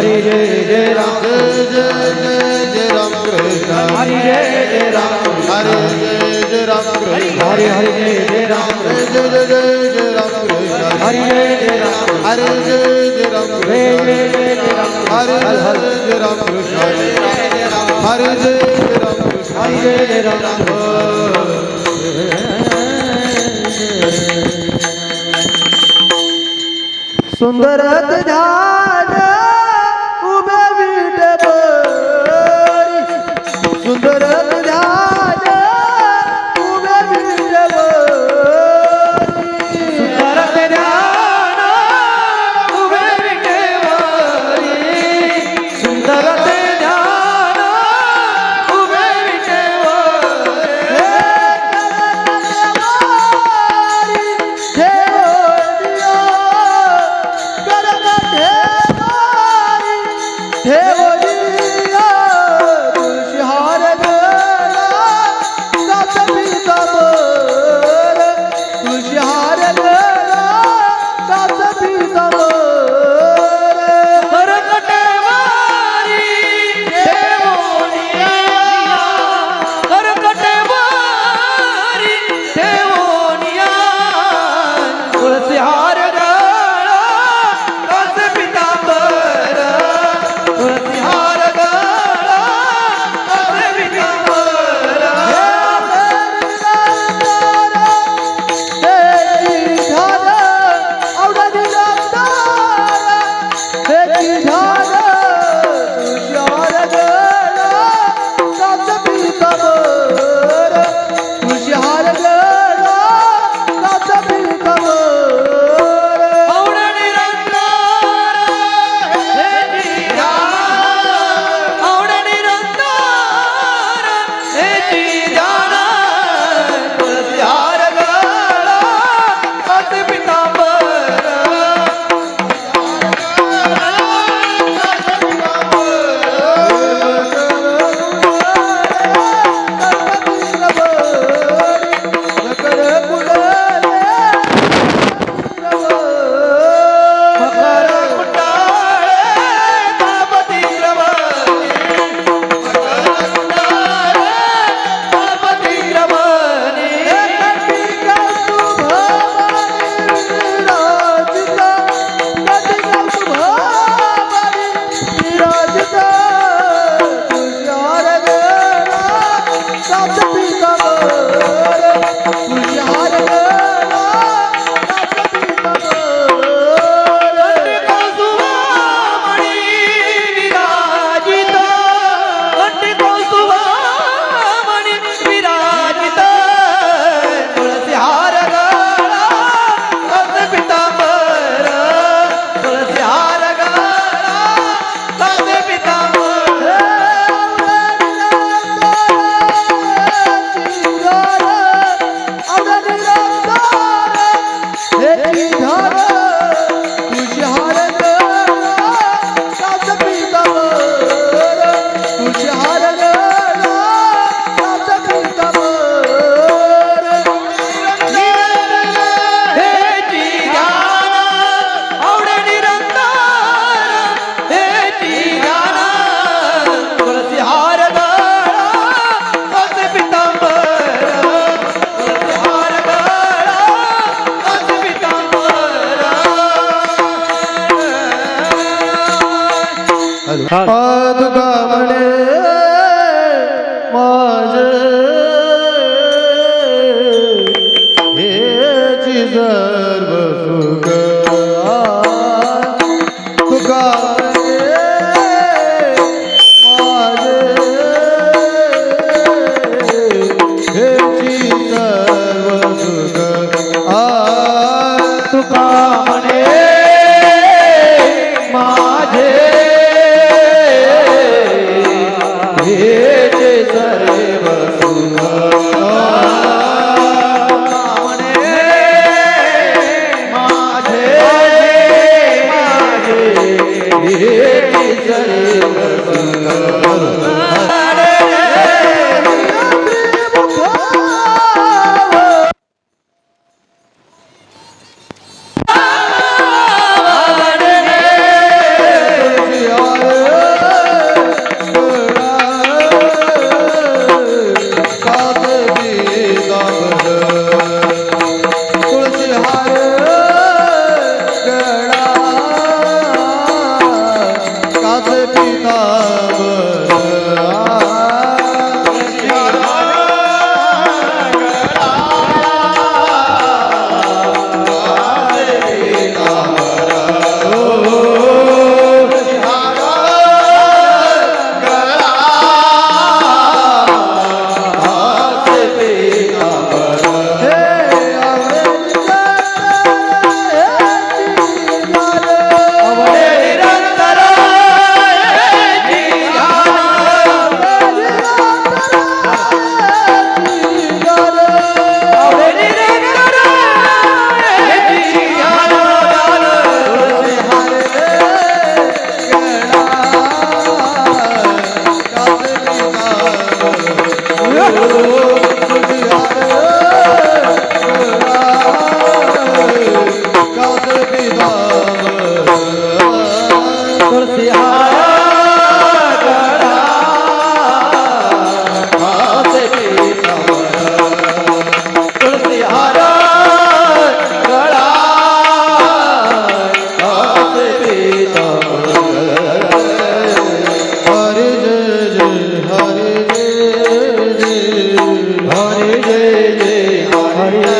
ਹਰੀ ਜੈ ਜੈ ਰਾਮ ਜੈ ਜੈ ਰਾਮ ਕ੍ਰਿਸ਼ਨ ਹਰੀ ਜੈ ਜੈ ਰਾਮ ਹਰੀ ਜੈ ਜੈ ਰਾਮ ਕ੍ਰਿਸ਼ਨ ਹਰੀ ਹਰੀ ਜੈ ਜੈ ਰਾਮ ਜੈ ਜੈ ਜੈ ਜੈ ਰਾਮ ਕ੍ਰਿਸ਼ਨ ਹਰੀ ਜੈ ਜੈ ਰਾਮ ਹਰੀ ਜੈ ਜੈ ਰਾਮ ਕ੍ਰਿਸ਼ਨ ਜੈ ਜੈ ਜੈ ਰਾਮ ਹਰੀ ਜੈ ਜੈ ਰਾਮ ਕ੍ਰਿਸ਼ਨ ਹਰੀ ਜੈ ਜੈ ਰਾਮ ਕ੍ਰਿਸ਼ਨ ਹਰੀ ਜੈ ਜੈ ਰਾਮ ਸੁੰਦਰ तुका म्हणे माझे हे चिजा Yeah.